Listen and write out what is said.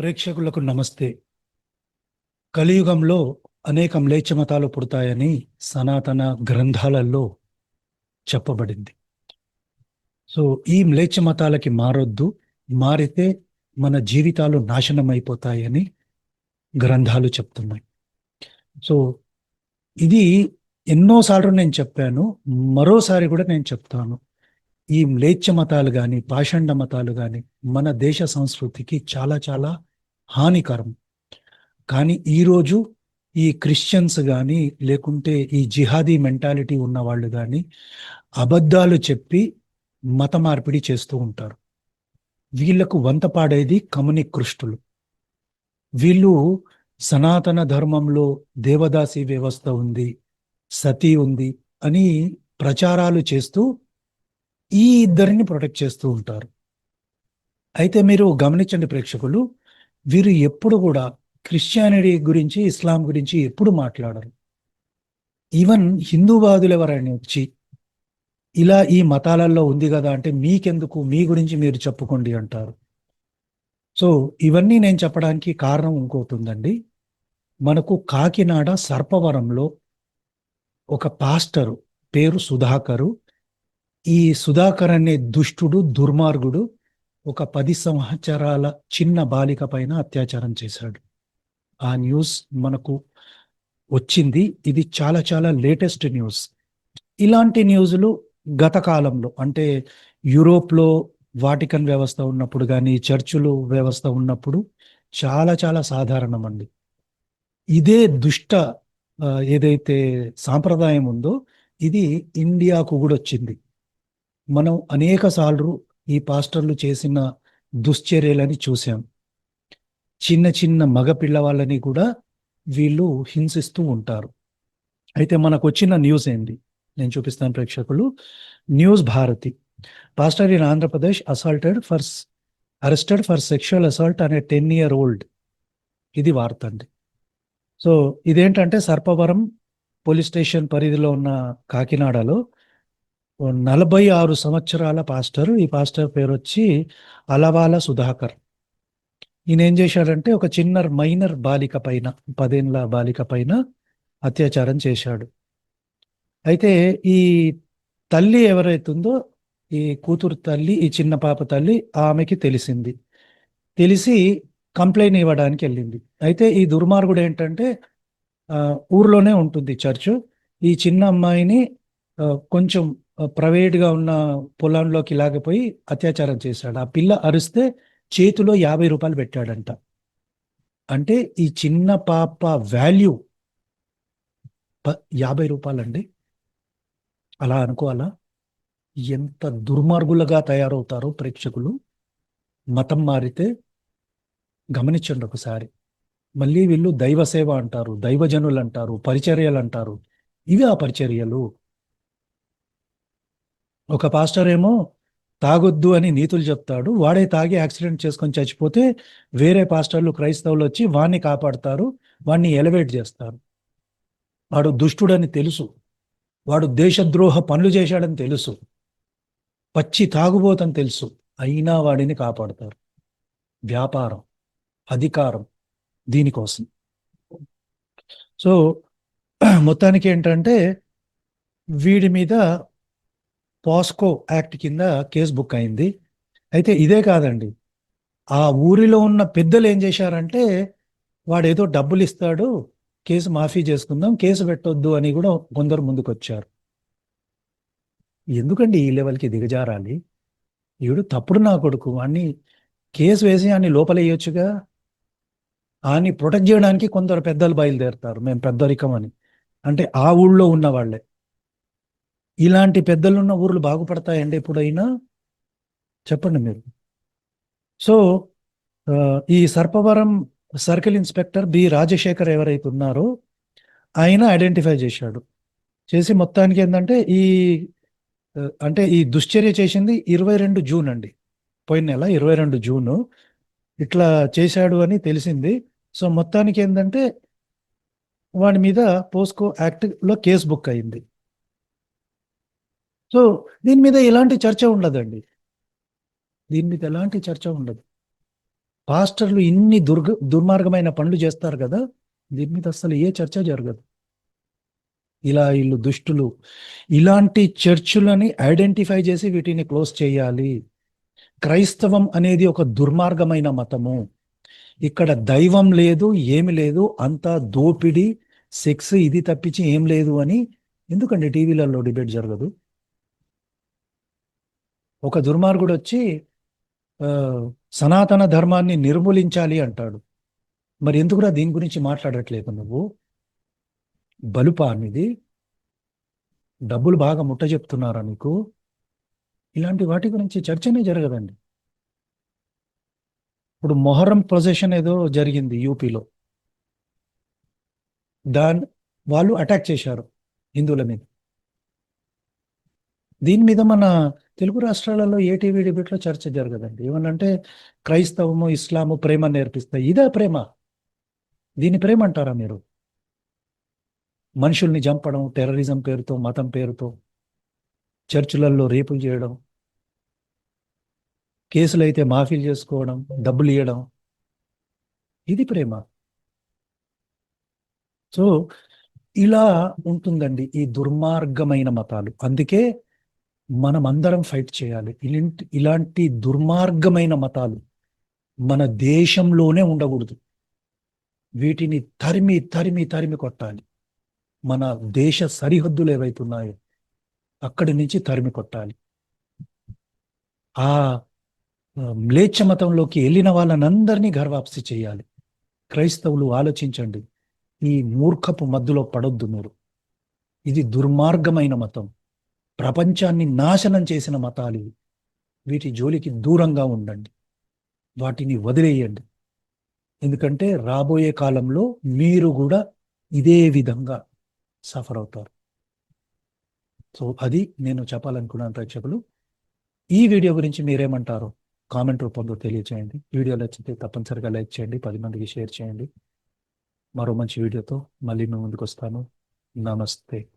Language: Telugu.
ప్రేక్షకులకు నమస్తే. కలియుగంలో అనేక మ్లేచ్ఛ మతాలు పుడతాయని సనాతన గ్రంథాలలో చెప్పబడింది. సో ఈ మ్లేచ్ఛ మతాలకి మారొద్దు మారితే మన జీవితాలు నాశనం అయిపోతాయని గ్రంథాలు చెప్తున్నాయి. సో ఇది ఎన్నోసార్లు నేను చెప్పాను మరోసారి కూడా నేను చెప్తాను. ఈ మ్లేచ్ఛ మతాలు కానీ పాషండ మతాలు కానీ మన దేశ సంస్కృతికి చాలా చాలా హానికరం. కానీ ఈరోజు ఈ క్రిస్టియన్స్ కానీ లేకుంటే ఈ జిహాదీ మెంటాలిటీ ఉన్న వాళ్ళు కానీ అబద్ధాలు చెప్పి మత మార్పిడి చేస్తూ ఉంటారు. వీళ్ళకు వంతపాడేది కమ్యూనికృష్టులు వీళ్ళు సనాతన ధర్మంలో దేవదాసి వ్యవస్థ ఉంది సతీ ఉంది అని ప్రచారాలు చేస్తూ ఈ ఇద్దరిని ప్రొటెక్ట్ చేస్తూ ఉంటారు. అయితే మీరు గమనించండి ప్రేక్షకులు వీరు ఎప్పుడు కూడా క్రిస్టియానిటీ గురించి ఇస్లాం గురించి ఎప్పుడు మాట్లాడరు. ఈవెన్ హిందూవాదులు ఎవరైనా వచ్చి ఇలా ఈ మతాలలో ఉంది కదా అంటే మీకెందుకు మీ గురించి మీరు చెప్పుకోండి అంటారు. సో ఇవన్నీ నేను చెప్పడానికి కారణం ఇంకోటి ఉందండి. మనకు కాకినాడ సర్పవరంలో ఒక పాస్టరు పేరు సుధాకరు. ఈ సుధాకర్ అనే దుష్టుడు దుర్మార్గుడు ఒక పది సంవత్సరాల చిన్న బాలిక పైన అత్యాచారం చేశాడు. ఆ న్యూస్ మనకు వచ్చింది. ఇది చాలా చాలా లేటెస్ట్ న్యూస్. ఇలాంటి న్యూస్లు గత కాలంలో అంటే యూరోప్లో వాటికన్ వ్యవస్థ ఉన్నప్పుడు కానీ చర్చులు వ్యవస్థ ఉన్నప్పుడు చాలా చాలా సాధారణం అండి ఇదే దుష్ట ఏదైతే సాంప్రదాయం ఉందో ఇది ఇండియాకు కూడా వచ్చింది. మనం అనేక సార్లు ఈ పాస్టర్లు చేసిన దుశ్చర్యలని చూశాం. చిన్న చిన్న మగ పిల్లవాళ్ళని కూడా వీళ్ళు హింసిస్తూ ఉంటారు. అయితే మనకు వచ్చిన న్యూస్ ఏంటి? నేను చూపిస్తాను ప్రేక్షకులు. News Bharati. Pastor in Andhra Pradesh assaulted for arrested for sexual assault అనే టెన్ ఇయర్ ఓల్డ్. ఇది వార్త అండి. సో ఇదేంటంటే సర్పవరం పోలీస్ స్టేషన్ పరిధిలో ఉన్న కాకినాడలో నలభై ఆరు సంవత్సరాల పాస్టర్. ఈ పాస్టర్ పేరు వచ్చి అలవాల సుధాకర్. ఈయన ఏం చేశాడంటే ఒక చిన్న మైనర్ బాలిక పైన పదేళ్ళ బాలిక పైన అత్యాచారం చేశాడు. అయితే ఈ తల్లి ఎవరైతుందో ఈ కూతురు తల్లి ఈ చిన్న పాప తల్లి ఆమెకి తెలిసింది. తెలిసి కంప్లైంట్ ఇవ్వడానికి వెళ్ళింది. అయితే ఈ దుర్మార్గుడు ఏంటంటే ఊర్లోనే ఉంటుంది చర్చ్. ఈ చిన్న అమ్మాయిని కొంచెం ప్రైవేట్గా ఉన్న పొలంలోకి లాగిపోయి అత్యాచారం చేశాడు. ఆ పిల్ల అరిస్తే చేతిలో యాభై రూపాయలు పెట్టాడంట. అంటే ఈ చిన్న పాప వాల్యూ యాభై రూపాయలండి. అలా అనుకోవాలా? ఎంత దుర్మార్గులుగా తయారవుతారో ప్రేక్షకులు. మతం మారితే గమనించండి ఒకసారి. మళ్ళీ వీళ్ళు దైవ సేవ అంటారు దైవజనులు అంటారు పరిచర్యలు అంటారు. ఇవి ఆ పరిచర్యలు. ఒక పాస్టర్ ఏమో తాగొద్దు అని నీతులు చెప్తాడు. వాడే తాగి యాక్సిడెంట్ చేసుకొని చచ్చిపోతే వేరే పాస్టర్లు క్రైస్తవులు వచ్చి వాడిని కాపాడతారు వాడిని ఎలివేట్ చేస్తారు. వాడు దుష్టుడని తెలుసు. వాడు దేశద్రోహ పనులు చేశాడని తెలుసు. పచ్చి తాగుబోతని తెలుసు. అయినా వాడిని కాపాడతారు. వ్యాపారం అధికారం దీనికోసం. సో మొత్తానికి ఏంటంటే వీడి మీద పాస్కో యాక్ట్ కింద కేసు బుక్ అయింది. అయితే ఇదే కాదండి. ఆ ఊరిలో ఉన్న పెద్దలు ఏం చేశారంటే వాడు ఏదో డబ్బులు ఇస్తాడు కేసు మాఫీ చేసుకుందాం కేసు పెట్టొద్దు అని కూడా కొందరు ముందుకు వచ్చారు ఎందుకండి ఈ లెవెల్కి దిగజారాలి? ఈడు తప్పుడు నా కొడుకు. అన్ని కేసు వేసి అని లోపలేయొచ్చుగా? అని ప్రొటెక్ట్ చేయడానికి కొందరు పెద్దలు బయలుదేరుతారు. మేము పెద్దరికం అని. అంటే ఆ ఊళ్ళో ఉన్న వాళ్ళే. ఇలాంటి పెద్దలున్న ఊర్లు బాగుపడతాయండి ఎప్పుడైనా? చెప్పండి మీరు. సో ఈ Sarpavaram circle inspector B Rajasekhar ఎవరైతే ఉన్నారో ఆయన ఐడెంటిఫై చేశాడు. చేసి మొత్తానికి ఏంటంటే ఈ అంటే ఈ దుశ్చర్య చేసింది ఇరవై రెండు జూన్ అండి. పోయిన నెల ఇరవై రెండు జూను. ఇట్లా చేశాడు అని తెలిసింది. సో మొత్తానికి ఏంటంటే వాడి మీద పోస్కో యాక్ట్లో కేసు బుక్ అయింది. సో దీని మీద ఎలాంటి చర్చ ఉండదండి. దీని మీద ఎలాంటి చర్చ ఉండదు. పాస్టర్లు ఇన్ని దుర్గ దుర్మార్గమైన పనులు చేస్తారు కదా దీని మీద అసలు ఏ చర్చ జరగదు. ఇలా వీళ్ళు దుష్టులు ఇలాంటి చర్చులని ఐడెంటిఫై చేసి వీటిని క్లోజ్ చేయాలి. క్రైస్తవం అనేది ఒక దుర్మార్గమైన మతము. ఇక్కడ దైవం లేదు ఏమి లేదు అంతా దోపిడి సెక్స్ ఇది తప్పించి ఏం లేదు అని ఎందుకండి టీవీలలో డిబేట్ జరగదు? ఒక దుర్మార్గుడు వచ్చి సనాతన ధర్మాన్ని నిర్మూలించాలి అంటాడు. మరి ఎందుకురా దీని గురించి మాట్లాడట్లేదు నువ్వు? బలుపా అనేది డబ్బులు బాగా ముట్ట చెప్తున్నారా నీకు? ఇలాంటి వాటి గురించి చర్చనే జరగదండి. ఇప్పుడు మొహరం ప్రొసెషన్ ఏదో జరిగింది యూపీలో. దాని వాళ్ళు అటాక్ చేశారు హిందువుల మీద. దీని మీద మన తెలుగు రాష్ట్రాలలో ఏటీవీ డిబేట్లో చర్చ జరగదండి. ఏమనంటే క్రైస్తవము ఇస్లాము ప్రేమ నేర్పిస్తాయి ఇదే ప్రేమ. దీని ప్రేమ అంటారా మీరు? మనుషుల్ని చంపడం టెర్రరిజం పేరుతో మతం పేరుతో చర్చిలలో రేపులు చేయడం కేసులు అయితే మాఫీలు చేసుకోవడం డబ్బులు ఇవ్వడం ఇది ప్రేమ. సో ఇలా ఉంటుందండి ఈ దుర్మార్గమైన మతాలు. అందుకే మనం అందరం ఫైట్ చేయాలి. ఇలాంటి ఇలాంటి దుర్మార్గమైన మతాలు మన దేశంలోనే ఉండకూడదు. వీటిని తరిమి తరిమి తరిమి కొట్టాలి. మన దేశ సరిహద్దులు ఏవైతున్నాయో అక్కడి నుంచి తరిమి కొట్టాలి. ఆ మ్లేచ్చ మ్లేచ్ఛ మతంలోకి వెళ్ళిన వాళ్ళనందరినీ గర్వాప్సి చేయాలి. క్రైస్తవులు ఆలోచించండి ఈ మూర్ఖపు మధ్యలో పడొద్దు మీరు. ఇది దుర్మార్గమైన మతం. ప్రపంచాన్ని నాశనం చేసిన మతాలు వీటి జోలికి దూరంగా ఉండండి. వాటిని వదిలేయండి. ఎందుకంటే రాబోయే కాలంలో మీరు కూడా ఇదే విధంగా సఫర్ అవుతారు. సో అది నేను చెప్పాలనుకున్నాను ప్రేక్షకులు. ఈ వీడియో గురించి మీరేమంటారు? కామెంట్ రూపంలో తెలియచేయండి. వీడియో నచ్చితే తప్పనిసరిగా లైక్ చేయండి పది మందికి షేర్ చేయండి. మరో మంచి వీడియోతో మళ్ళీ మేము ముందుకు వస్తాను. నమస్తే.